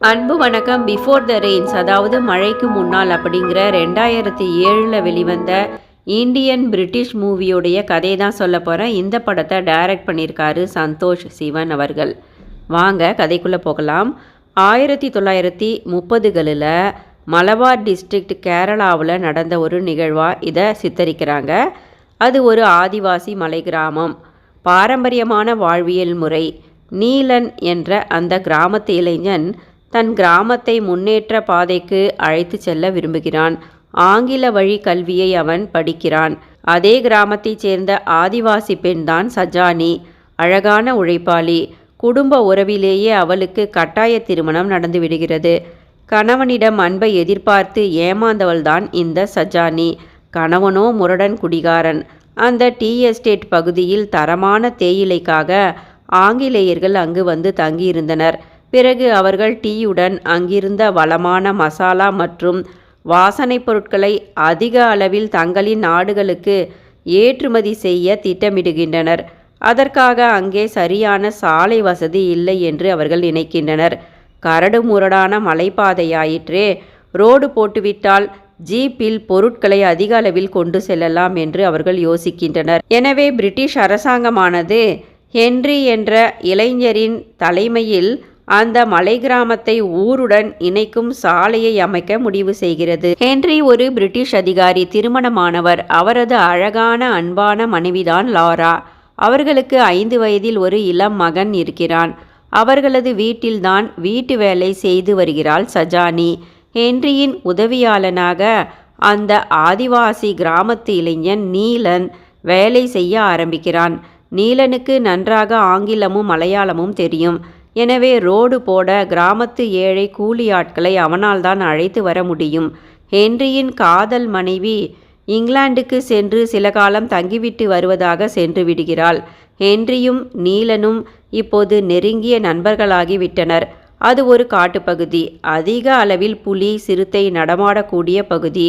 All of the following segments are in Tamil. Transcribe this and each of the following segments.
அன்பு வணக்கம். பிஃபோர் த ரெயின்ஸ் அதாவது மழைக்கு முன்னால் அப்படிங்கிற ரெண்டாயிரத்தி ஏழில் வெளிவந்த இந்தியன் பிரிட்டிஷ் மூவியோடைய கதை தான் சொல்ல போகிறேன் இந்த படத்தை டைரக்ட் பண்ணியிருக்காரு சந்தோஷ் சிவன் அவர்கள். வாங்க கதைக்குள்ளே போகலாம். ஆயிரத்தி தொள்ளாயிரத்தி முப்பதுகளில் மலபார் டிஸ்ட்ரிக்ட் கேரளாவில் நடந்த ஒரு நிகழ்வாக இதை சித்தரிக்கிறாங்க. அது ஒரு ஆதிவாசி மலை கிராமம். பாரம்பரியமான வாழ்வியல் முறை நீலன் என்ற அந்த கிராமத்து இளைஞன் தன் கிராமத்தை முன்னேற்ற பாதைக்கு அழைத்து செல்ல விரும்புகிறான். ஆங்கில வழி கல்வியை அவன் படிக்கிறான். அதே கிராமத்தைச் சேர்ந்த ஆதிவாசி பெண்தான் சஜானி. அழகான உழைப்பாளி. குடும்ப உறவிலேயே அவளுக்கு கட்டாய திருமணம் நடந்து விடுகிறது. கணவனிடம் அன்பை எதிர்பார்த்து ஏமாந்தவள்தான் இந்த சஜானி. கணவனோ முரடன் குடிகாரன். அந்த டீ எஸ்டேட் பகுதியில் தரமான தேயிலைக்காக ஆங்கிலேயர்கள் அங்கு வந்து தங்கியிருந்தனர். பிறகு அவர்கள் டீயுடன் அங்கிருந்த வளமான மசாலா மற்றும் வாசனைப் பொருட்களை அதிக அளவில் தங்களின் நாடுகளுக்கு ஏற்றுமதி செய்ய திட்டமிடுகின்றனர். அதற்காக அங்கே சரியான சாலை வசதி இல்லை என்று அவர்கள் நினைக்கின்றனர். கரடு முரடான மலைப்பாதையாயிற்றே ரோடு போட்டுவிட்டால் ஜீப்பில் பொருட்களை அதிக அளவில் கொண்டு செல்லலாம் என்று அவர்கள் யோசிக்கின்றனர். எனவே பிரிட்டிஷ் அரசாங்கமானது ஹென்றி என்ற இளைஞரின் தலைமையில் அந்த மலை கிராமத்தை ஊருடன் இணைக்கும் சாலையை அமைக்க முடிவு செய்கிறது. ஹென்றி ஒரு பிரிட்டிஷ் அதிகாரி திருமணமானவர். அவரது அழகான அன்பான மனைவிதான் லாரா. அவர்களுக்கு ஐந்து வயதில் ஒரு இளம் மகன் இருக்கிறான். அவர்களது வீட்டில்தான் வீட்டு வேலை செய்து வருகிறாள் சஜானி. ஹென்ரியின் உதவியாளனாக அந்த ஆதிவாசி கிராமத்து இளைஞன் நீலன் வேலை செய்ய ஆரம்பிக்கிறான். நீலனுக்கு நன்றாக ஆங்கிலமும் மலையாளமும் தெரியும். எனவே ரோடு போட கிராமத்து ஏழை கூலி ஆட்களை அவனால் தான் அழைத்து வர முடியும். ஹென்ரியின் காதல் மனைவி இங்கிலாந்துக்கு சென்று சில காலம் தங்கிவிட்டு வருவதாக சென்று விடுகிறாள். ஹென்ரியும் நீலனும் இப்போது நெருங்கிய நண்பர்களாகிவிட்டனர் அது ஒரு காட்டுப்பகுதி. அதிக அளவில் புலி சிறுத்தை நடமாடக்கூடிய பகுதி.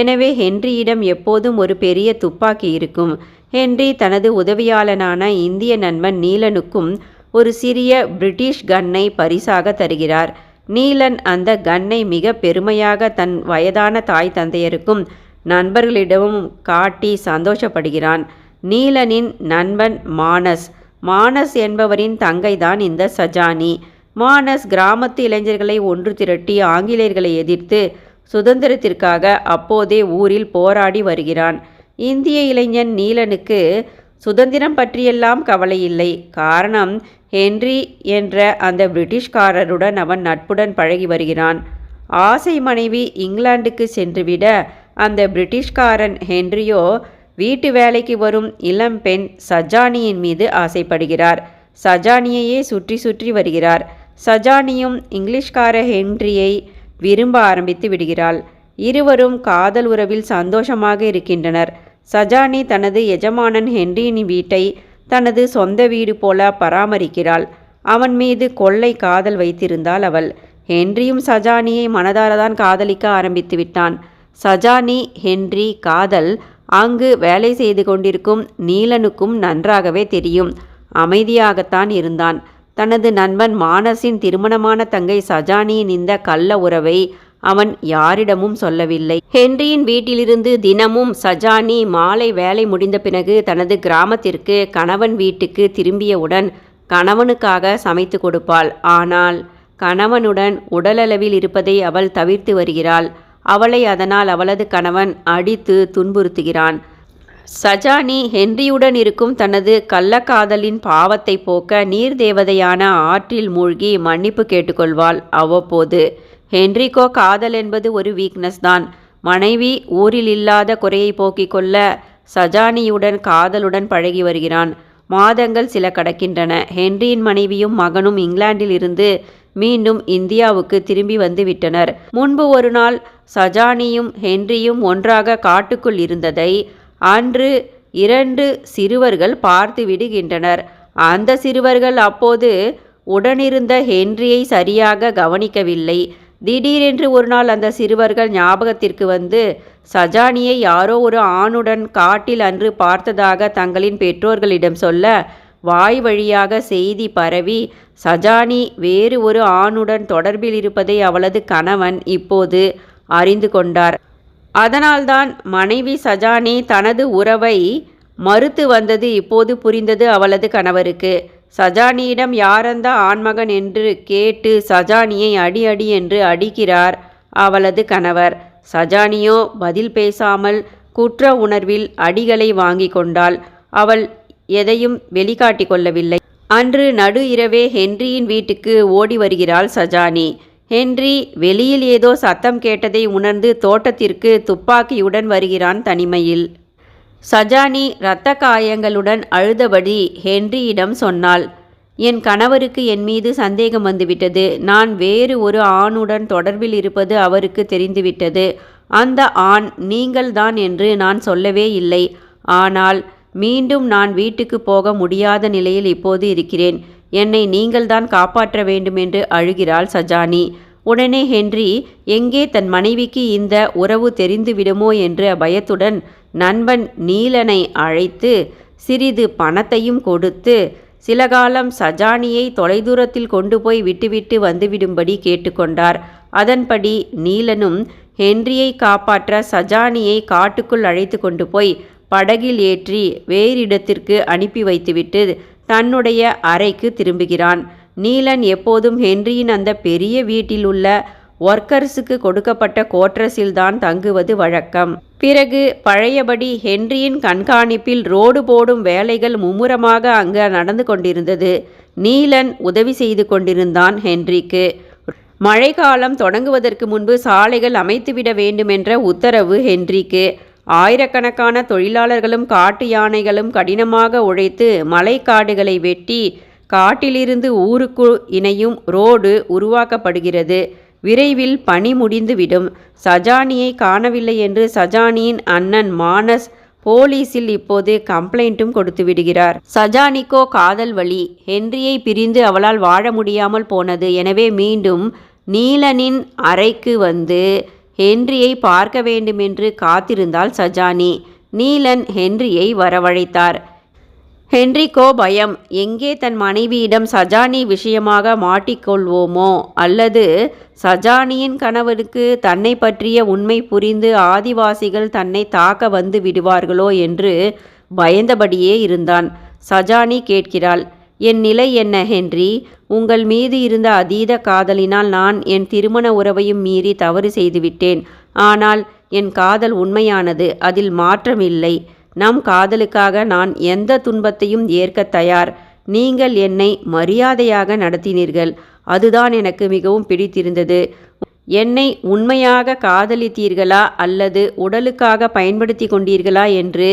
எனவே ஹென்ரியிடம் எப்போதும் ஒரு பெரிய துப்பாக்கி இருக்கும். ஹென்றி தனது உதவியாளனான இந்திய நண்பன் நீலனுக்கும் ஒரு சிறிய பிரிட்டிஷ் கன்னை பரிசாக தருகிறார். நீலன் அந்த கன்னை மிக பெருமையாக தன் வயதான தாய் தந்தையருக்கும் நண்பர்களிடமும் காட்டி சந்தோஷப்படுகிறான். நீலனின் நண்பன் மானஸ். மானஸ் என்பவரின் தங்கைதான் இந்த சஜானி. மானஸ் கிராமத்து இளைஞர்களை ஒன்று திரட்டி ஆங்கிலேயர்களை எதிர்த்து சுதந்திரத்திற்காக அப்போதே ஊரில் போராடி வருகிறான். இந்திய இளைஞன் நீலனுக்கு சுதந்திரம் பற்றியெல்லாம் கவலை இல்லை காரணம் ஹென்றி என்ற அந்த பிரிட்டிஷ்காரருடன் அவன் நட்புடன் பழகி வருகிறான். ஆசை மனைவி இங்கிலாந்துக்கு சென்றுவிட அந்த பிரிட்டிஷ்காரன் ஹென்ரியோ வீட்டு வேலைக்கு வரும் இளம் பெண் சஜானியின் மீது ஆசைப்படுகிறார். சஜானியையே சுற்றி சுற்றி வருகிறார். சஜானியும் இங்கிலீஷ்கார ஹென்ரியை விரும்ப ஆரம்பித்து விடுகிறாள். இருவரும் காதல் உறவில் சந்தோஷமாக இருக்கின்றனர். சஜானி தனது எஜமானன் ஹென்ரியின் வீட்டை தனது சொந்த வீடு போல பராமரிக்கிறாள். அவன் மீது கொள்ளை காதல் வைத்திருந்தாள் அவள். ஹென்ரியும் சஜானியை மனதாரதான் காதலிக்க ஆரம்பித்து விட்டான். சஜானி ஹென்றி காதல் அங்கு வேலை செய்து கொண்டிருக்கும் நீலனுக்கும் நன்றாகவே தெரியும். அமைதியாகத்தான் இருந்தான். தனது நண்பன் மானசின் திருமணமான தங்கை சஜானியின் இந்த கள்ள உறவை அவன் யாரிடமும் சொல்லவில்லை. ஹென்ரியின் வீட்டிலிருந்து தினமும் சஜானி மாலை வேலை முடிந்த பிறகு தனது கிராமத்திற்கு கணவன் வீட்டுக்கு திரும்பியவுடன் கணவனுக்காக சமைத்து கொடுப்பாள். ஆனால் கணவனுடன் உடலளவில் இருப்பதை அவள் தவிர்த்து வருகிறாள். அவளை அதனால் அவளது கணவன் அடித்து துன்புறுத்துகிறான். சஜானி ஹென்ரியுடன் இருக்கும் தனது கள்ளக்காதலின் பாவத்தை போக்க நீர் தேவதையான ஆற்றில் மூழ்கி மன்னிப்பு கேட்டுக்கொள்வாள். அவ்வப்போது ஹென்ரிக்கோ காதல் என்பது ஒரு வீக்னஸ் தான். மனைவி ஊரில் இல்லாத குறையை போக்கிக் கொள்ள சஜானியுடன் காதலுடன் பழகி வருகிறான். மாதங்கள் சில கடக்கின்றன. ஹென்ரியின் மனைவியும் மகனும் இங்கிலாந்தில் இருந்து மீண்டும் இந்தியாவுக்கு திரும்பி வந்து விட்டனர். முன்பு ஒரு நாள் சஜானியும் ஹென்ரியும் ஒன்றாக காட்டுக்குள் இருந்ததை அன்று இரண்டு சிறுவர்கள் பார்த்து விடுகின்றனர். அந்த சிறுவர்கள் அப்போது உடனிருந்த ஹென்ரியை சரியாக கவனிக்கவில்லை. திடீரென்று ஒரு நாள் அந்த சிறுவர்கள் ஞாபகத்திற்கு வந்து சஜானியை யாரோ ஒரு ஆணுடன் காட்டில் அன்று பார்த்ததாக தங்களின் பெற்றோர்களிடம் சொல்ல வாய் வழியாக செய்தி பரவி சஜானி வேறு ஒரு ஆணுடன் தொடர்பில் இருப்பதை அவளது கணவன் இப்போது அறிந்து கொண்டார். அதனால்தான் மனைவி சஜானி தனது உறவை மறுத்து வந்தது இப்போது புரிந்தது அவளது கணவருக்கு. சஜானியிடம் யாரந்த ஆண்மகன் என்று கேட்டு சஜானியை அடி அடி என்று அடிக்கிறார் அவளது கணவர். சஜானியோ பதில் பேசாமல் குற்ற உணர்வில் அடிகளை வாங்கி கொண்டாள். அவள் எதையும் வெளிக்காட்டிக் கொள்ளவில்லை. அன்று நடு இரவே ஹென்ரியின் வீட்டுக்கு ஓடி வருகிறாள் சஜானி. ஹென்றி வெளியில் ஏதோ சத்தம் கேட்டதை உணர்ந்து தோட்டத்திற்கு துப்பாக்கியுடன் வருகிறான் தனிமையில். சஜானி இரத்த காயங்களுடன் அழுதபடி ஹென்ரியிடம் சொன்னாள் என் கணவருக்கு என் மீது சந்தேகம் வந்துவிட்டது. நான் வேறு ஒரு ஆணுடன் தொடர்பில் இருப்பது அவருக்கு தெரிந்துவிட்டது. அந்த ஆண் நீங்கள்தான் என்று நான் சொல்லவே இல்லை. ஆனால் மீண்டும் நான் வீட்டுக்கு போக முடியாத நிலையில் இப்போது இருக்கிறேன். என்னை நீங்கள்தான் காப்பாற்ற வேண்டும் என்று அழுகிறாள் சஜானி. உடனே ஹென்றி எங்கே தன் மனைவிக்கு இந்த உறவு தெரிந்துவிடுமோ? என்ற பயத்துடன் நண்பன் நீலனை அழைத்து சிறிது பணத்தையும் கொடுத்து சில காலம் சஜானியை தொலைதூரத்தில் கொண்டு போய் விட்டுவிட்டு வந்துவிடும்படி கேட்டுக்கொண்டார். அதன்படி நீலனும் ஹென்ரியை காப்பாற்ற சஜானியை காட்டுக்குள் அழைத்து கொண்டு போய் படகில் ஏற்றி வேறிடத்திற்கு அனுப்பி வைத்துவிட்டு தன்னுடைய அறைக்கு திரும்புகிறான். நீலன் எப்போதும் ஹென்ரியின் அந்த பெரிய வீட்டில் உள்ள ஒர்க்கர்ஸுக்கு கொடுக்கப்பட்ட கோட்ரஸில்தான் தங்குவது வழக்கம். பிறகு பழையபடி ஹென்ரியின் கண்காணிப்பில் ரோடு போடும் வேலைகள் மும்முரமாக அங்கு நடந்து கொண்டிருந்தது. நீலன் உதவி செய்து கொண்டிருந்தான் ஹென்ரிக்கு. மழைக்காலம் தொடங்குவதற்கு முன்பு சாலைகள் அமைத்துவிட வேண்டுமென்ற உத்தரவு ஹென்ரிக்கு. ஆயிரக்கணக்கான தொழிலாளர்களும் காட்டு யானைகளும் கடினமாக உழைத்து மலைக்காடுகளை வெட்டி காட்டிலிருந்து ஊருக்கு இணையும் ரோடு உருவாக்கப்படுகிறது. விரைவில் பணி முடிந்துவிடும். சஜானியை காணவில்லை என்று சஜானியின் அண்ணன் மானஸ் போலீஸில் இப்போது கம்ப்ளைண்ட்டும் கொடுத்து விடுகிறார். சஜானிக்கோ காதல் வழி. ஹென்ரியை பிரிந்து அவளால் வாழ முடியாமல் போனது. எனவே மீண்டும் நீலனின் அறைக்கு வந்து ஹென்ரியை பார்க்க வேண்டுமென்று காத்திருந்தாள் சஜானி. நீலன் ஹென்ரியை வரவழைத்தார். ஹென்ரிக்கோ பயம். எங்கே தன் மனைவியிடம் சஜானி விஷயமாக மாட்டிக்கொள்வோமோ? அல்லது சஜானியின் கணவனுக்கு தன்னை பற்றிய உண்மை புரிந்து ஆதிவாசிகள் தன்னை தாக்க வந்து விடுவார்களோ என்று பயந்தபடியே இருந்தான். சஜானி கேட்கிறாள் என் நிலை என்ன ஹென்றி? உங்கள் மீது இருந்த அதீத காதலினால் நான் என் திருமண உறவையும் மீறி தவறு செய்துவிட்டேன். ஆனால் என் காதல் உண்மையானது அதில் மாற்றமில்லை. நம் காதலுக்காக நான் எந்த துன்பத்தையும் ஏற்க தயார். நீங்கள் என்னை மரியாதையாக நடத்தினீர்கள். அதுதான் எனக்கு மிகவும் பிடித்திருந்தது. என்னை உண்மையாக காதலித்தீர்களா அல்லது உடலுக்காக பயன்படுத்தி கொண்டீர்களா என்று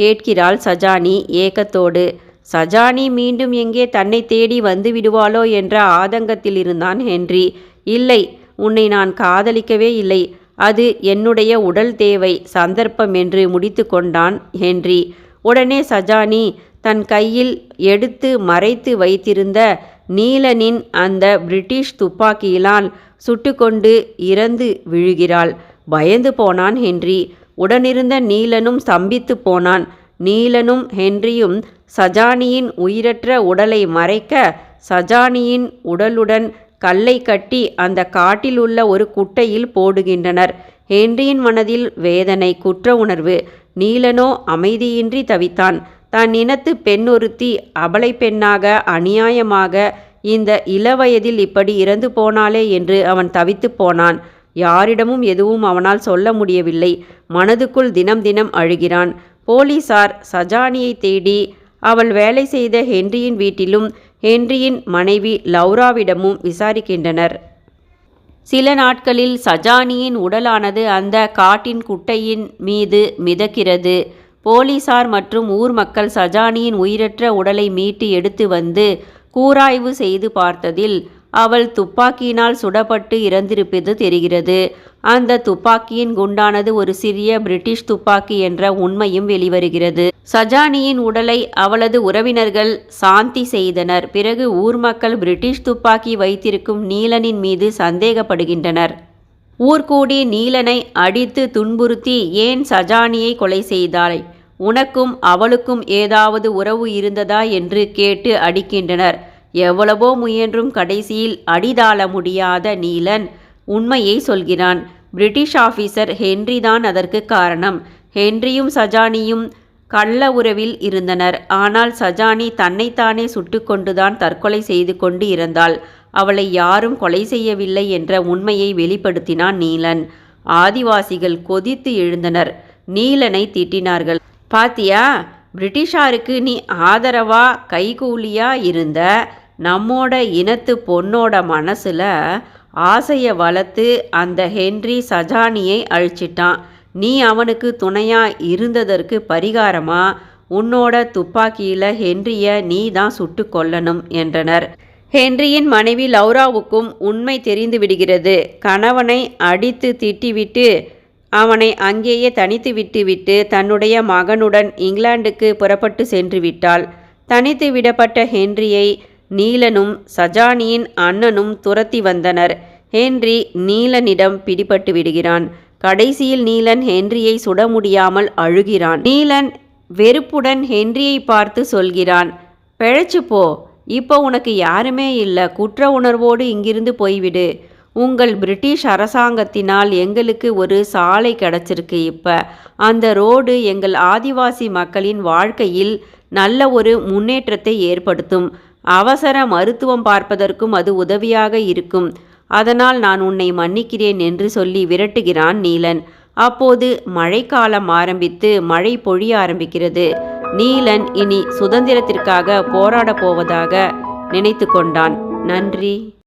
கேட்கிறாள் சஜானி ஏக்கத்தோடு. சஜானி மீண்டும் எங்கே தன்னை தேடி வந்து விடுவாளோ என்ற ஆதங்கத்தில் இருந்தான் ஹென்றி. இல்லை உன்னை நான் காதலிக்கவே இல்லை. அது என்னுடைய உடல் தேவை சந்தர்ப்பம் என்று முடித்து கொண்டான் ஹென்றி. உடனே சஜானி தன் கையில் எடுத்து மறைத்து வைத்திருந்த நீலனின் அந்த பிரிட்டிஷ் துப்பாக்கியிலால் சுட்டுக்கொண்டு இறந்து விழுகிறாள். பயந்து போனான் ஹென்றி. உடனிருந்த நீலனும் சம்பித்து போனான். நீலனும் ஹென்ரியும் சஜானியின் உயிரற்ற உடலை மறைக்க சஜானியின் உடலுடன் கல்லை கட்டி அந்த காட்டில் உள்ள ஒரு குட்டையில் போடுகின்றனர். ஹென்ரியின் மனதில் வேதனை குற்ற உணர்வு. நீலனோ அமைதியின்றி தவித்தான். தன் இனத்து பெண் ஒருத்தி அபலை பெண்ணாக அநியாயமாக இந்த இளவயதில் இப்படி இறந்து போனாலே என்று அவன் தவித்து போனான். யாரிடமும் எதுவும் அவனால் சொல்ல முடியவில்லை. மனதுக்குள் தினம் தினம் அழுகிறான். போலீசார் சஜானியை தேடி அவள் வேலை செய்த ஹென்ரியின் வீட்டிலும் ஹென்ரியின் மனைவி லௌராவிடமும் விசாரிக்கின்றனர். சில நாட்களில் சஜானியின் உடலானது அந்த காட்டின் குட்டையின் மீது மிதக்கிறது. போலீசார் மற்றும் ஊர் மக்கள் சஜானியின் உயிரற்ற உடலை மீட்டு எடுத்து வந்து கூராய்வு செய்து பார்த்ததில் அவள் துப்பாக்கியினால் சுடப்பட்டு இறந்திருப்பது தெரிகிறது. அந்த துப்பாக்கியின் குண்டானது ஒரு சிறிய பிரிட்டிஷ் துப்பாக்கி என்ற உண்மையும் வெளிவருகிறது. சஜானியின் உடலை அவளது உறவினர்கள் சாந்தி செய்தனர். பிறகு ஊர் மக்கள் பிரிட்டிஷ் துப்பாக்கி வைத்திருக்கும் நீலனின் மீது சந்தேகப்படுகின்றனர். ஊர்கூடி நீலனை அடித்து துன்புறுத்தி ஏன் சஜானியை கொலை செய்தாய்? உனக்கும் அவளுக்கும் ஏதாவது உறவு இருந்ததா? என்று கேட்டு அடிக்கின்றனர். எவ்வளவோ முயன்றும் கடைசியில் அடிதாள முடியாத நீலன் உண்மையை சொல்கிறான். பிரிட்டிஷ் ஆபீசர் ஹென்றி தான் அதற்கு காரணம். ஹென்ரியும் சஜானியும் கள்ள உறவில் இருந்தனர். ஆனால் சஜானி தன்னைத்தானே சுட்டுக்கொண்டுதான் தற்கொலை செய்து கொண்டு இருந்தாள். அவளை யாரும் கொலை செய்யவில்லை என்ற உண்மையை வெளிப்படுத்தினான் நீலன். ஆதிவாசிகள் கொதித்து எழுந்தனர். நீலனை திட்டினார்கள். பாத்தியா பிரிட்டிஷாருக்கு நீ ஆதரவா கைகூலியா இருந்த? நம்மோட இனத்து பொண்ணோட மனசில் ஆசையை வளர்த்து அந்த ஹென்றி சஜானியை அழிச்சிட்டான். நீ அவனுக்கு துணையாக இருந்ததற்கு பரிகாரமாக உன்னோட துப்பாக்கியில் ஹென்றியை நீ தான் சுட்டு கொல்லணும் என்றனர். ஹென்ரியின் மனைவி லௌராவுக்கும் உண்மை தெரிந்து விடுகிறது. கணவனை அடித்து திட்டிவிட்டு அவனை அங்கேயே தனித்து விட்டுவிட்டு தன்னுடைய மகனுடன் இங்கிலாந்துக்கு புறப்பட்டு சென்று விட்டாள். தனித்து விடப்பட்ட ஹென்ரியை நீலனும் சஜானியின் அண்ணனும் துரத்தி வந்தனர். ஹென்றி நீலனிடம் பிடிபட்டு விடுகிறான். கடைசியில் நீலன் ஹென்ரியை சுட முடியாமல் அழுகிறான். நீலன் வெறுப்புடன் ஹென்ரியை பார்த்து சொல்கிறான் பிழைச்சு போ. இப்போ உனக்கு யாருமே இல்லை. குற்ற உணர்வோடு இங்கிருந்து போய்விடு. உங்கள் பிரிட்டிஷ் அரசாங்கத்தினால் எங்களுக்கு ஒரு சாலை கிடச்சிருக்கு இப்போ. அந்த ரோடு எங்கள் ஆதிவாசி மக்களின் வாழ்க்கையில் நல்ல ஒரு முன்னேற்றத்தை ஏற்படுத்தும். அவசர மருத்துவம் பார்ப்பதற்கும் அது உதவியாக இருக்கும். அதனால் நான் உன்னை மன்னிக்கிறேன் என்று சொல்லி விரட்டுகிறான் நீலன். அப்போது மழைக்காலம் ஆரம்பித்து மழை பொழிய ஆரம்பிக்கிறது. நீலன் இனி சுதந்திரத்திற்காக போராடப் போவதாக நினைத்து கொண்டான். நன்றி.